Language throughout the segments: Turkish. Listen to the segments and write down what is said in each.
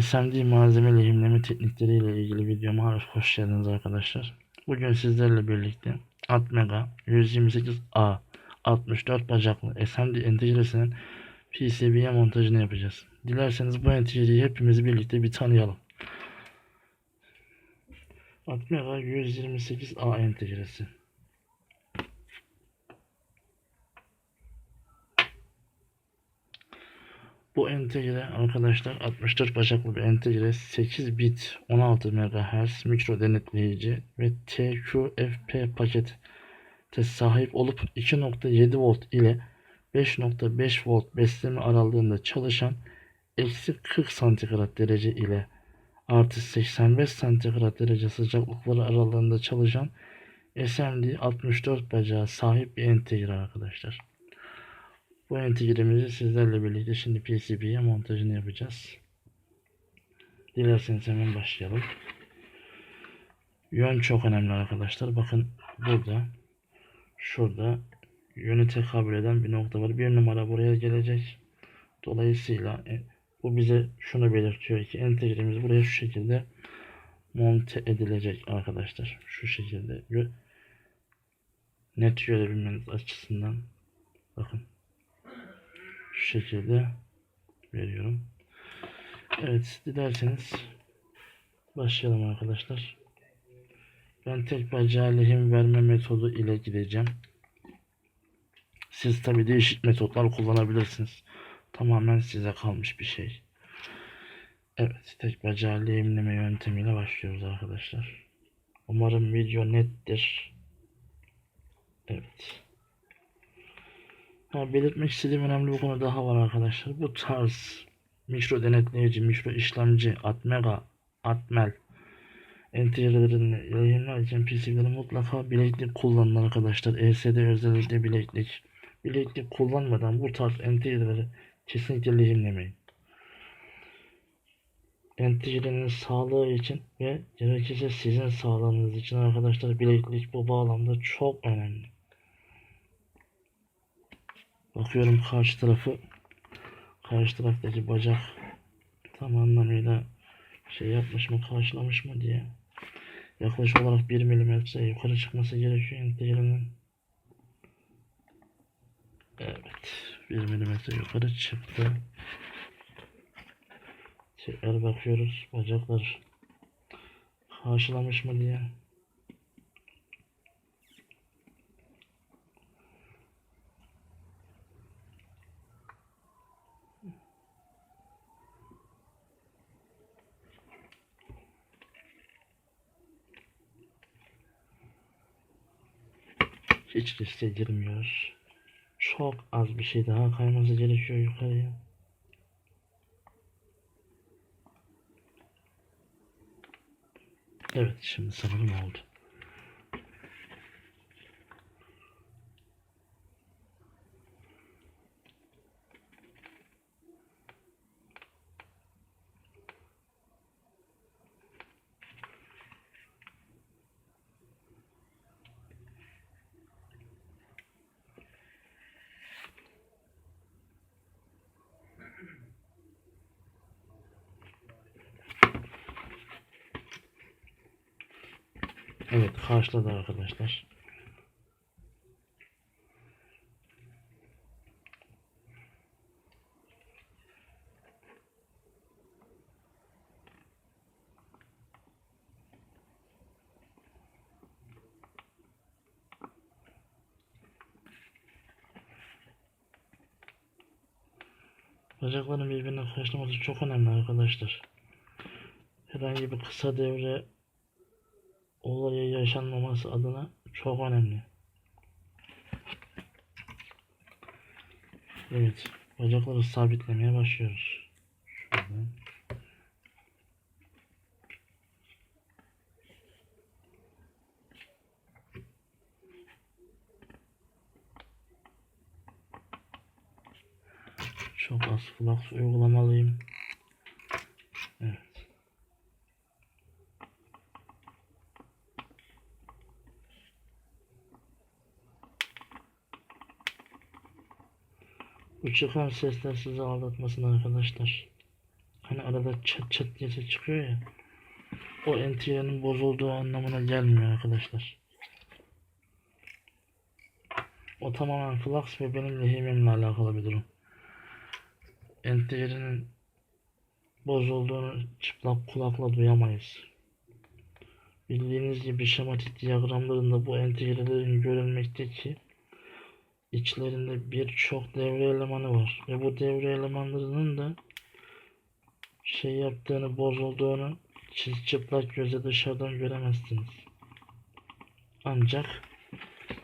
SMD malzeme lehimleme teknikleriyle ilgili videoma hoş geldiniz arkadaşlar. Bugün sizlerle birlikte Atmega 128A 64 bacaklı SMD entegresinin PCB'ye montajını yapacağız. Dilerseniz bu entegreyi hepimiz birlikte bir tanıyalım. Atmega 128A entegresi. Bu entegre arkadaşlar 64 bacaklı bir entegre 8 bit 16 MHz mikro denetleyici ve TQFP pakete sahip olup 2.7 volt ile 5.5 volt besleme aralığında çalışan eksi 40 santigrat derece ile artı 85 santigrat derece sıcaklıkları aralığında çalışan SMD 64 bacağı sahip bir entegre arkadaşlar. Bu entegremizi sizlerle birlikte şimdi PCB'ye montajını yapacağız. Dilerseniz hemen başlayalım. Yön çok önemli arkadaşlar. Bakın burada şurada yönü tekabül eden bir nokta var. Bir numara buraya gelecek. Dolayısıyla e, bu bize şunu belirtiyor ki entegremiz buraya şu şekilde monte edilecek arkadaşlar. Şu şekilde net görebilmeniz açısından bakın şekilde veriyorum. Evet dilerseniz başlayalım arkadaşlar. Ben tek bacağı lehim verme metodu ile gideceğim. Siz tabi değişik metotlar kullanabilirsiniz. Tamamen size kalmış bir şey. Evet tek bacağı lehimleme yöntemiyle başlıyoruz arkadaşlar. Umarım video nettir. Evet. Ha, belirtmek istediğim önemli bir konu daha var arkadaşlar. Bu tarz mikro denetleyici, mikro işlemci, Atmega, Atmel entegrelerin yayınlar için PCB'leri mutlaka bileklik kullanın arkadaşlar. ESD özellikle bileklik. Bileklik kullanmadan bu tarz entegreleri kesinlikle lehimlemeyin. Entegrenin sağlığı için ve gerekirse sizin sağlığınız için arkadaşlar bileklik bu bağlamda çok önemli. Bakıyorum karşı tarafı karşı taraftaki bacak tam anlamıyla şey yapmış mı karşılamış mı diye. Yaklaşık olarak 1 milimetre yukarı çıkması gerekiyor entegrenin evet 1 milimetre yukarı çıktı. Tekrar bakıyoruz bacaklar karşılamış mı diye hiç riske girmiyor. Çok az bir şey daha kayması gerekiyor yukarıya. Evet şimdi sanırım oldu. Evet karşıladı arkadaşlar. Bacakların birbirine karşılaması çok önemli arkadaşlar. Herhangi bir kısa devre olayı yaşanmaması adına çok önemli. Evet, bacakları sabitlemeye başlıyoruz. Şuradan. Çok az flux uygulamalıyım. Bu çıkan sesler sizi aldatmasın arkadaşlar. Hani arada çat çat diye çıkıyor ya. O entegrenin bozulduğu anlamına gelmiyor arkadaşlar. O tamamen flux ve benim lehimimle alakalı bir durum. Entegrenin bozulduğunu çıplak kulakla duyamayız. Bildiğiniz gibi şematik diyagramlarında bu entegrelerin görülmekte ki içlerinde birçok devre elemanı var ve bu devre elemanlarının da şey yaptığını, bozulduğunu çıplak göze dışarıdan göremezsiniz. Ancak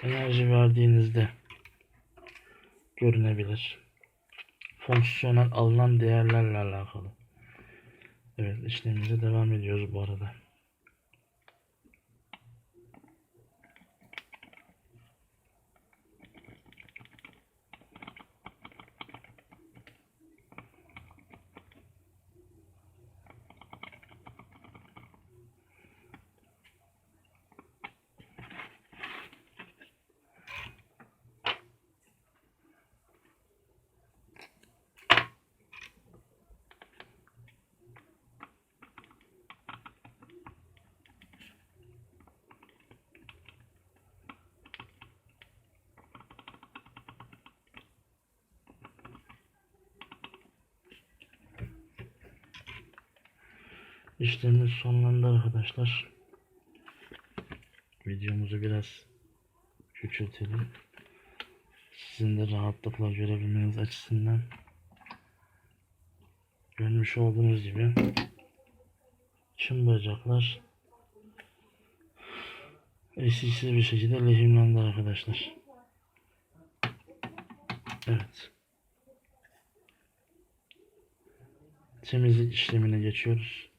enerji verdiğinizde görünebilir. Fonksiyonel alınan değerlerle alakalı. Evet işlemimize devam ediyoruz bu arada. İşlemimiz sonlandı arkadaşlar. Videomuzu biraz küçültelim. Sizin de rahatlıkla görebilmeniz açısından. Görmüş olduğunuz gibi tüm bacaklar eşsiz bir şekilde lehimlendi arkadaşlar. Evet. Temizlik işlemine geçiyoruz.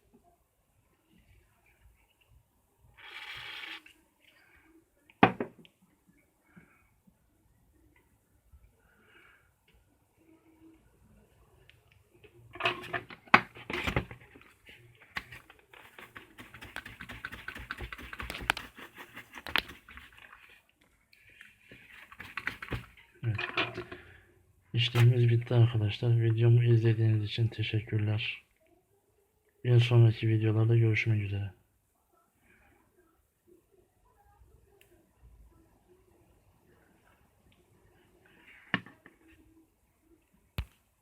İşlemimiz bitti arkadaşlar. Videomu izlediğiniz için teşekkürler. Bir sonraki videolarda görüşmek üzere.